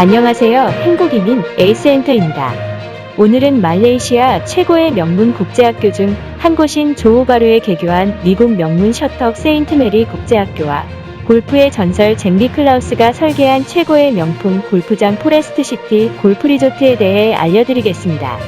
안녕하세요. 행복이민 에이스엔터입니다. 오늘은 말레이시아 최고의 명문 국제학교 중 한 곳인 조호바루에 개교한 미국 명문 셔터 세인트 메리 국제학교와 골프의 전설 잭리 클라우스가 설계한 최고의 명품 골프장 포레스트 시티 골프 리조트에 대해 알려드리겠습니다.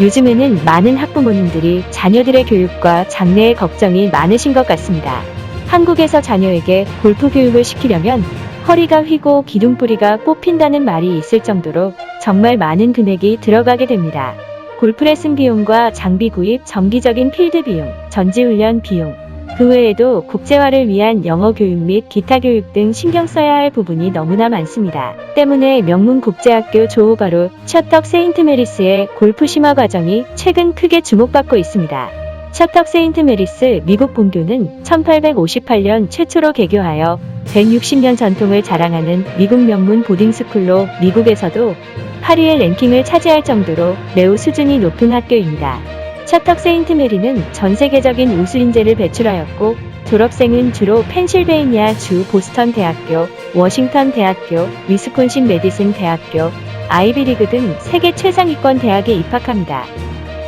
요즘에는 많은 학부모님들이 자녀들의 교육과 장래의 걱정이 많으신 것 같습니다. 한국에서 자녀에게 골프 교육을 시키려면 허리가 휘고 기둥뿌리가 뽑힌다는 말이 있을 정도로 정말 많은 금액이 들어가게 됩니다. 골프 레슨 비용과 장비 구입, 정기적인 필드 비용, 전지훈련 비용, 그 외에도 국제화를 위한 영어 교육 및 기타 교육 등 신경 써야 할 부분이 너무나 많습니다. 때문에 명문 국제학교 조호바로 셔턱 세인트 메리스의 골프 심화 과정이 최근 크게 주목받고 있습니다. 셔턱 세인트 메리스 미국 본교는 1858년 최초로 개교하여 160년 전통을 자랑하는 미국 명문 보딩스쿨로 미국에서도 8위의 랭킹을 차지할 정도로 매우 수준이 높은 학교입니다. 셔턱 세인트 메리는 전 세계적인 우수 인재를 배출하였고 졸업생은 주로 펜실베이니아 주 보스턴 대학교, 워싱턴 대학교, 위스콘신 메디슨 대학교, 아이비리그 등 세계 최상위권 대학에 입학합니다.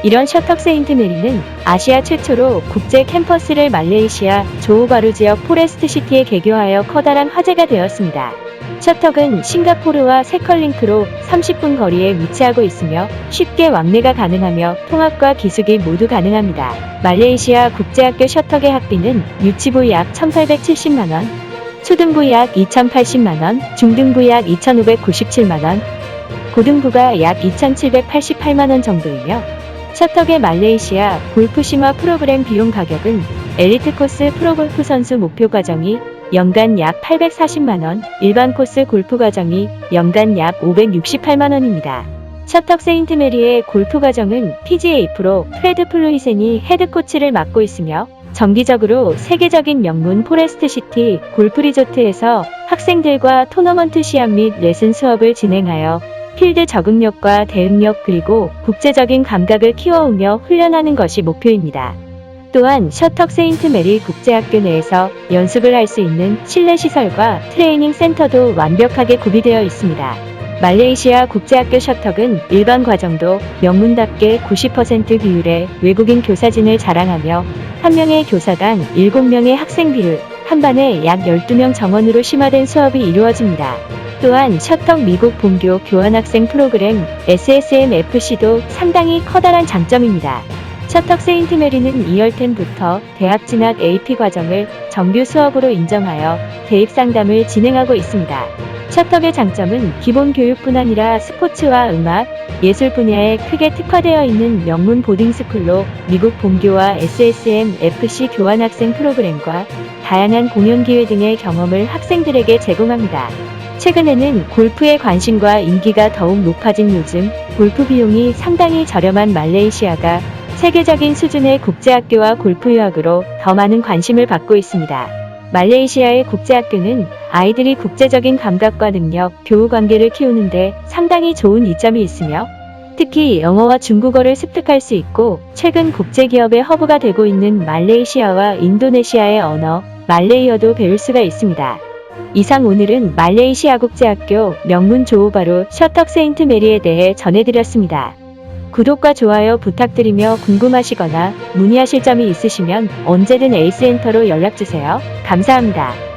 이런 셔턱 세인트 메리는 아시아 최초로 국제 캠퍼스를 말레이시아 조호바루 지역 포레스트 시티에 개교하여 커다란 화제가 되었습니다. 셔턱은 싱가포르와 세컬링크로 30분 거리에 위치하고 있으며 쉽게 왕래가 가능하며 통학과 기숙이 모두 가능합니다. 말레이시아 국제학교 셔턱의 학비는 유치부 약 1,870만원, 초등부 약 2,080만원, 중등부 약 2,597만원, 고등부가 약 2,788만원 정도이며 셔턱의 말레이시아 골프 심화 프로그램 비용 가격은 엘리트 코스 프로골프 선수 목표 과정이 연간 약 840만원, 일반 코스 골프 과정이 연간 약 568만원입니다. 셔턱 세인트 메리의 골프 과정은 PGA 프로 프레드 플루이센이 헤드 코치를 맡고 있으며 정기적으로 세계적인 명문 포레스트 시티 골프 리조트에서 학생들과 토너먼트 시합 및 레슨 수업을 진행하여 필드 적응력과 대응력 그리고 국제적인 감각을 키워오며 훈련하는 것이 목표입니다. 또한 셔턱 세인트 메리 국제학교 내에서 연습을 할 수 있는 실내 시설과 트레이닝 센터도 완벽하게 구비되어 있습니다. 말레이시아 국제학교 셔턱은 일반 과정도 명문답게 90% 비율의 외국인 교사진을 자랑하며 한 명의 교사당 7명의 학생 비율, 한 반에 약 12명 정원으로 심화된 수업이 이루어집니다. 또한 셔턱 미국 본교 교환학생 프로그램 SSMFC도 상당히 커다란 장점입니다. 셔턱 세인트 메리는 2월템부터 대학 진학 AP 과정을 정규 수업으로 인정하여 대입 상담을 진행하고 있습니다. 셔턱의 장점은 기본 교육뿐 아니라 스포츠와 음악, 예술 분야에 크게 특화되어 있는 명문 보딩스쿨로 미국 본교와 SSM FC 교환학생 프로그램과 다양한 공연 기회 등의 경험을 학생들에게 제공합니다. 최근에는 골프의 관심과 인기가 더욱 높아진 요즘 골프 비용이 상당히 저렴한 말레이시아가 세계적인 수준의 국제학교와 골프 유학으로 더 많은 관심을 받고 있습니다. 말레이시아의 국제학교는 아이들이 국제적인 감각과 능력, 교우 관계를 키우는데 상당히 좋은 이점이 있으며 특히 영어와 중국어를 습득할 수 있고 최근 국제기업의 허브가 되고 있는 말레이시아와 인도네시아의 언어, 말레이어도 배울 수가 있습니다. 이상 오늘은 말레이시아 국제학교 명문 조호바로 셔턱 세인트 메리에 대해 전해드렸습니다. 구독과 좋아요 부탁드리며 궁금하시거나 문의하실 점이 있으시면 언제든 에이스엔터로 연락주세요. 감사합니다.